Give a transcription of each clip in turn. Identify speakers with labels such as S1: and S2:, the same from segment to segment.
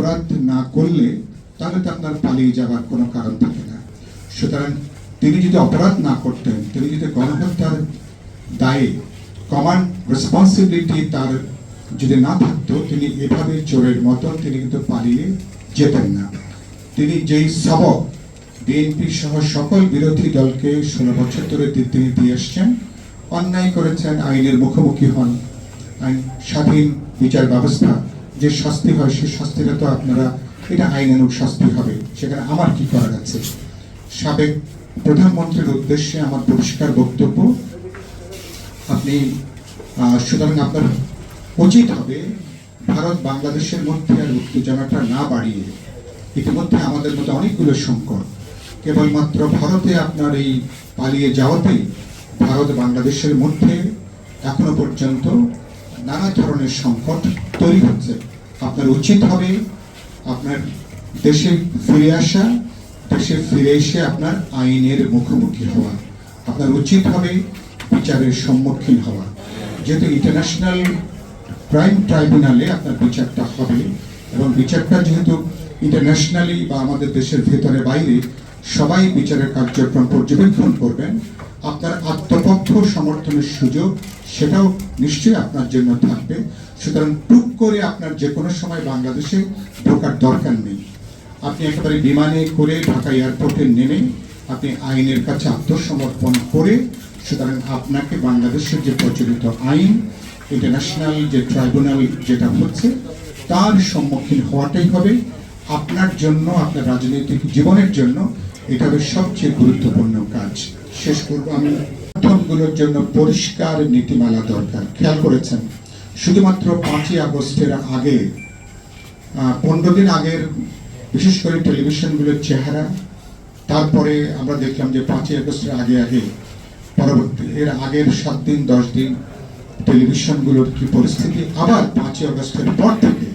S1: অপরাধ না করলে তাহলে তো আপনার পালিয়ে যাওয়ার কোনো কারণ থাকে না। সুতরাং তিনি যদি অপরাধ না করতেন, তিনি যদি গণহত্যার দায়ে কমান্ড রেসপন্সিবিলিটি তার যদি না থাকতো, তিনি এভাবে চোরের মতন তিনি কিন্তু পালিয়ে যেতেন না। তিনি যেই সবক বিএনপি সহ সকল বিরোধী দলকে ষোলো বছর ধরে তিনি দিয়ে এসছেন, অন্যায় করেছেন, আইনের মুখোমুখি হন, আইন স্বাধীন বিচার ব্যবস্থা যে শাস্তি হয় সেই শাস্তিটা তো আপনারা, এটা আইনানুগ শাস্তি হবে। সেখানে আমার কি করার আছে? সাবেক প্রধানমন্ত্রীর উদ্দেশ্যে আমার পরিষ্কার বক্তব্য, আপনি সুতরাং আপনার উচিত হবে ভারত বাংলাদেশের মধ্যে আর উত্তেজনাটা না বাড়িয়ে ইতিমধ্যে আমাদের মধ্যে অনেকগুলো সংকট, কেবলমাত্র ভারতে আপনার এই পালিয়ে যাওয়াতেই ভারত বাংলাদেশের মধ্যে এখনও পর্যন্ত নানা ধরনের সংকট তৈরি হচ্ছে। আপনার উচিত হবে আপনার দেশে ফিরে আসা, দেশে ফিরে এসে আপনার আইনের মুখোমুখি হওয়া। আপনার উচিত হবে বিচারের সম্মুখীন হওয়া। যেহেতু ইন্টারন্যাশনাল ক্রাইম ট্রাইব্যুনালে আপনার বিচারটা হবে এবং বিচারটা যেহেতু ইন্টারন্যাশনালি বা আমাদের দেশের ভেতরে বাইরে, সবাই বিচারের কার্যক্রম পর্যবেক্ষণ করবেন। আপনার আত্মপক্ষ সমর্থনের সুযোগ সেটাও নিশ্চয়ই আপনার জন্য থাকবে। সুতরাং টুক করে আপনার যে কোনো সময় বাংলাদেশে ঢোকার দরকার নেই। আপনি একেবারে বিমানে করে ঢাকা এয়ারপোর্টে নেমে আপনি আইনের কাছে আত্মসমর্পণ করে, সুতরাং আপনাকে বাংলাদেশের যে প্রচলিত আইন ইন্টারন্যাশনাল যে ট্রাইব্যুনাল যেটা হচ্ছে, তার সম্মুখীন হওয়াটাই হবে। আপনার জন্য, আপনার রাজনৈতিক জীবনের জন্য এটা হবে সবচেয়ে গুরুত্বপূর্ণ কাজ। শেষ করব আমি। মাধ্যমগুলোর জন্য পরিষ্কার নীতিমালা দরকার। খেয়াল করেছেন? শুধুমাত্র পাঁচই আগস্টের আগে পনেরো দিন আগের বিশেষ করে টেলিভিশনগুলোর চেহারা, তারপরে আমরা দেখলাম যে পাঁচই আগস্টের আগে আগে, পরবর্তী, এর আগের সাত দিন, দশ দিন টেলিভিশনগুলোর কি পরিস্থিতি? আবার পাঁচই আগস্টের পর থেকে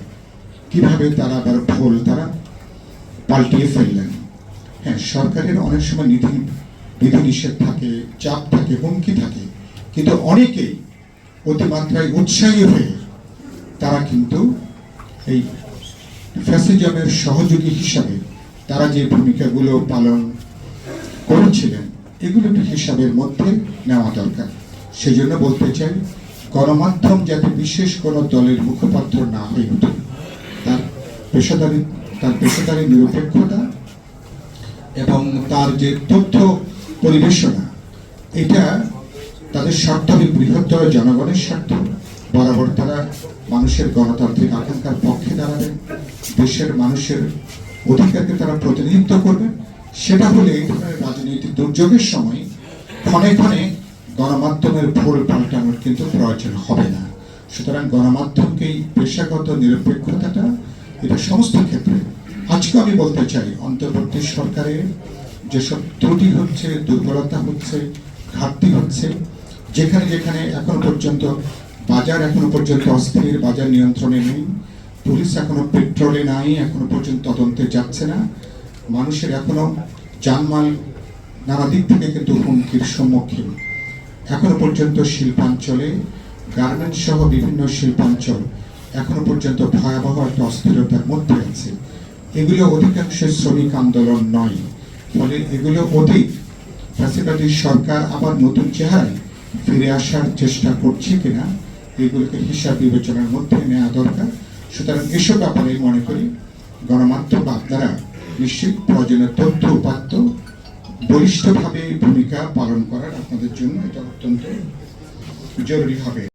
S1: কীভাবে তারা আবার ভুল, তারা পাল্টিয়ে ফেললেন? হ্যাঁ সরকারের অনেক সময় নীতি বিধিনিষেধ থাকে, চাপ থাকে, হুমকি থাকে। কিন্তু অনেকেই অতিমাত্রায় উৎসাহী হয়ে তারা কিন্তু এই ফ্যাসিজমের সহযোগী হিসাবে তারা যে ভূমিকাগুলো পালন করেছিলেন, এগুলো হিসাবের মধ্যে নেওয়া দরকার। সেজন্য বলতে চাই, গণমাধ্যম যাতে বিশেষ কোনো দলের মুখপাত্র না হয়ে ওঠে, তার পেশাদারি তার পেশাদারি নিরপেক্ষতা এবং তার যে তথ্য পরিবেশনা। এটা তাদের স্বার্থ বৃহত্তর জনগণের স্বার্থ। বরাবর তারা মানুষের গণতান্ত্রিক আকাঙ্ক্ষার পক্ষে দাঁড়াবেন দেশের মানুষের অধিকারকে তারা প্রতিনিধিত্ব করবেন সেটা হলে এই ধরনের রাজনৈতিক দুর্যোগের সময় ক্ষণে ক্ষণে গণমাধ্যমের ভুল পাল্টানোর কিন্তু প্রয়োজন হবে না। সুতরাং গণমাধ্যমকেই পেশাগত নিরপেক্ষতাটা এটা সমস্ত ক্ষেত্রে। আজকে আমি বলতে চাই, অন্তর্বর্তী সরকারের যেসব ত্রুটি হচ্ছে, দুর্বলতা হচ্ছে, ঘাটতি হচ্ছে, যেখানে যেখানে এখনও পর্যন্ত, বাজার এখনও পর্যন্ত অস্থির, বাজার নিয়ন্ত্রণে নেই, পুলিশ এখনও পেট্রোলে নাই, এখনও পর্যন্ত তদন্তে যাচ্ছে না। মানুষের এখনও জানমাল নানা দিক থেকে কিন্তু হুমকির সম্মুখীন। এখনও পর্যন্ত শিল্পাঞ্চলে গার্মেন্টস সহ বিভিন্ন শিল্পাঞ্চল এখনও পর্যন্ত ভয়াবহ একটা অস্থিরতার মধ্যে আছে। এগুলো অধিকাংশ শ্রমিক আন্দোলন নয়। ফলে এগুলো অধিক। ফ্যাসিলিটি সরকার আবার নতুন চেহারায় ফিরে আসার চেষ্টা করছে কিনা, এগুলোকে হিসাব বিবেচনার মধ্যে নেওয়া দরকার। সুতরাং এসব ব্যাপারে মনে করি গণমাধ্যম আপনারা নিশ্চিত প্রয়োজনীয় তথ্য, উপাত্ত, বলিষ্ঠভাবে ভূমিকা পালন করার আপনাদের জন্য এটা অত্যন্ত জরুরি হবে।